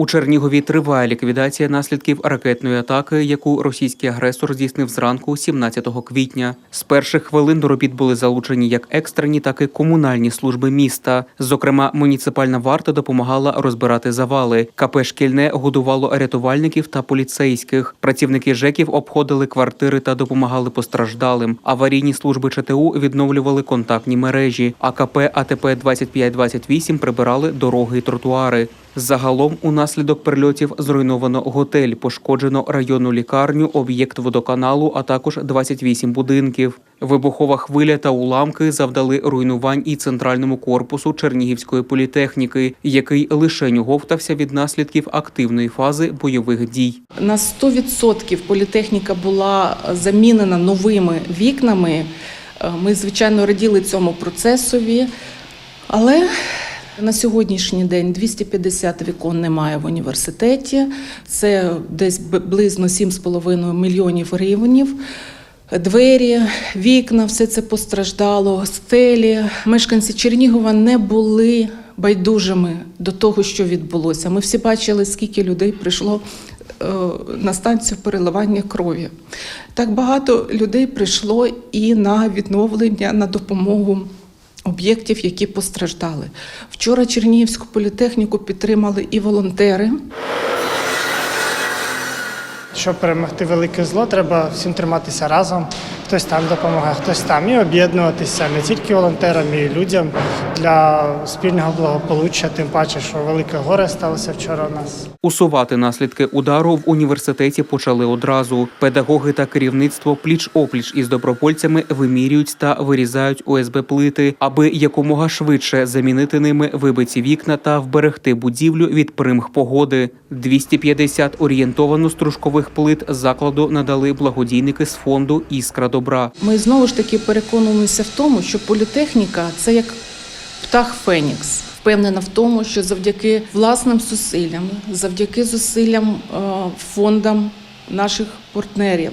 У Чернігові триває ліквідація наслідків ракетної атаки, яку російський агресор здійснив зранку 17 квітня. З перших хвилин до робіт були залучені як екстрені, так і комунальні служби міста. Зокрема, муніципальна варта допомагала розбирати завали. КП «Шкільне» годувало рятувальників та поліцейських. Працівники ЖЕКів обходили квартири та допомагали постраждалим. Аварійні служби ЧТУ відновлювали контактні мережі. А КП АТП 2528 прибирали дороги і тротуари. Загалом унаслідок прильотів зруйновано готель, пошкоджено районну лікарню, об'єкт водоканалу, а також 28 будинків. Вибухова хвиля та уламки завдали руйнувань і центральному корпусу Чернігівської політехніки, який лише оговтався від наслідків активної фази бойових дій. На 100% політехніка була замінена новими вікнами. Е, Ми, звичайно, раділи цьому процесові, але на сьогоднішній день 250 вікон немає в університеті. Це десь близько 7,5 мільйонів гривнів. Двері, вікна, все це постраждало, стелі. Мешканці Чернігова не були байдужими до того, що відбулося. Ми всі бачили, скільки людей прийшло е, на станцію переливання крові. Так багато людей прийшло і на відновлення, на допомогу об'єктів, які постраждали. Вчора Чернігівську політехніку підтримали і волонтери. Щоб перемогти велике зло, треба всім триматися разом. Хтось там допомагає, хтось там і об'єднуватися не тільки волонтерам, і людям для спільного благополуччя. Тим паче, що велике горе сталося вчора у нас. Усувати наслідки удару в університеті почали одразу. Педагоги та керівництво пліч-опліч із добровольцями вимірюють та вирізають ОСБ плити, аби якомога швидше замінити ними вибиті вікна та вберегти будівлю від примх погоди. 250 орієнтовано стружкових плит закладу надали благодійники з фонду Іскра добра. Ми знову ж таки переконуємося в тому, що політехніка це як птах Фенікс. Впевнена в тому, що завдяки власним зусиллям, завдяки зусиллям е, фондам наших партнерів,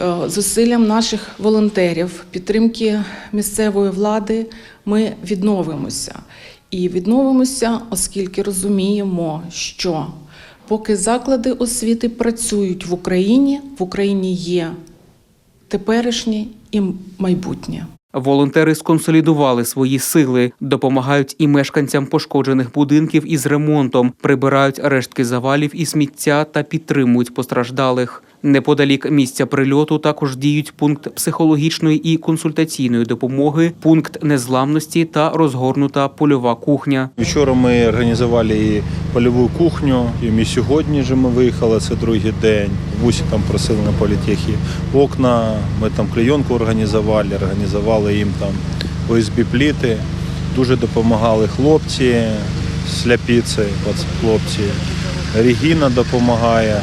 е, зусиллям наших волонтерів, підтримки місцевої влади, ми відновимося. І відновимося, оскільки розуміємо, що поки заклади освіти працюють в Україні, в Україні є теперішнє і майбутнє. Волонтери сконсолідували свої сили, допомагають і мешканцям пошкоджених будинків із ремонтом, прибирають рештки завалів і сміття та підтримують постраждалих. Неподалік місця прильоту також діють пункт психологічної і консультаційної допомоги, пункт незламності та розгорнута польова кухня. Вчора ми організували польову кухню, і сьогодні ж ми виїхали, це другий день. Бусі там просили на політехі окна, ми там клейонку організували, організували їм там ОСБ пліти. Дуже допомагали хлопці, сляпіці, хлопці. Регіна допомагає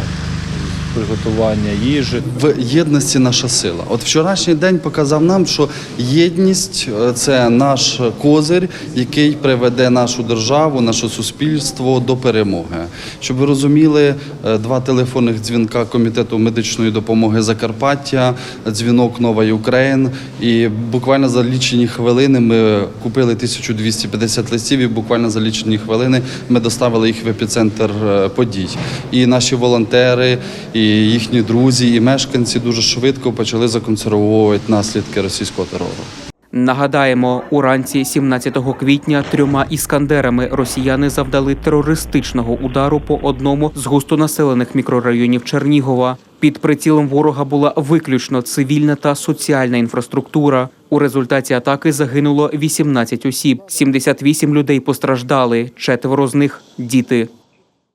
приготування їжі. В єдності наша сила. От вчорашній день показав нам, що єдність е, це наш козир, який приведе нашу державу, наше суспільство до перемоги. Щоб ви розуміли, е, два телефонних дзвінка комітету медичної допомоги Закарпаття, дзвінок Нова Україн. І буквально за лічені хвилини ми купили 1250 листів, і буквально за лічені хвилини ми доставили їх в епіцентр е, подій. І наші волонтери, і їхні друзі, і мешканці дуже швидко почали законсервовувати наслідки російського терору. Нагадаємо, уранці 17 квітня трьома іскандерами росіяни завдали терористичного удару по одному з густонаселених мікрорайонів Чернігова. Під прицілом ворога була виключно цивільна та соціальна інфраструктура. У результаті атаки загинуло 18 осіб, 78 людей постраждали, четверо з них діти.